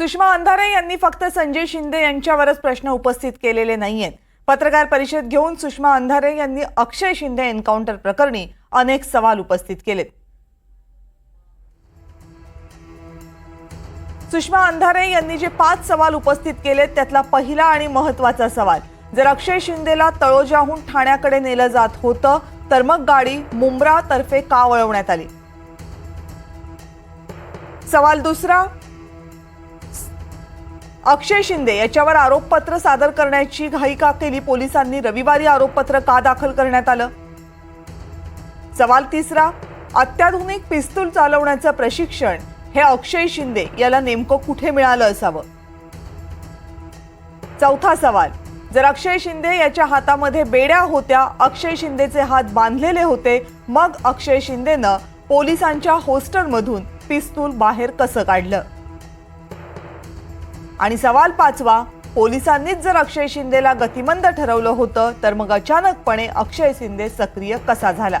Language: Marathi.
सुषमा अंधारे यांनी फक्त संजय शिंदे यांच्यावरच प्रश्न उपस्थित केलेले नाहीयेत. पत्रकार परिषद घेऊन सुषमा अंधारे यांनी अक्षय शिंदे एन्काउंटर प्रकरणी अनेक सवाल उपस्थित केलेत. सुषमा अंधारे यांनी जे पाच सवाल उपस्थित केलेत त्यातला पहिला आणि महत्त्वाचा सवाल जर अक्षय शिंदेला तळोजाहून ठाण्याकडे नेलं जात होतं तर मग गाडी मुंब्रा तर्फे का वळवण्यात आली? सवाल दुसरा अक्षय शिंदे याच्यावर आरोपपत्र सादर करण्याची घाई का केली पोलिसांनी? रविवारी आरोपपत्र का दाखल करण्यात आलं? सवाल तिसरा अत्याधुनिक पिस्तूल चालवण्याचं प्रशिक्षण हे अक्षय शिंदे याला नेमकं कुठे मिळालं असावं? चौथा सवाल जर अक्षय शिंदे याच्या हातामध्ये बेड्या होत्या अक्षय शिंदेचे हात बांधलेले होते मग अक्षय शिंदेनं पोलिसांच्या होस्टलमधून पिस्तूल बाहेर कसं काढलं? आणि सवाल पाचवा पोलिसांनीच जर अक्षय शिंदेला गतिमंद ठरवलं होतं तर मग अचानकपणे अक्षय शिंदे सक्रिय कसा झाला?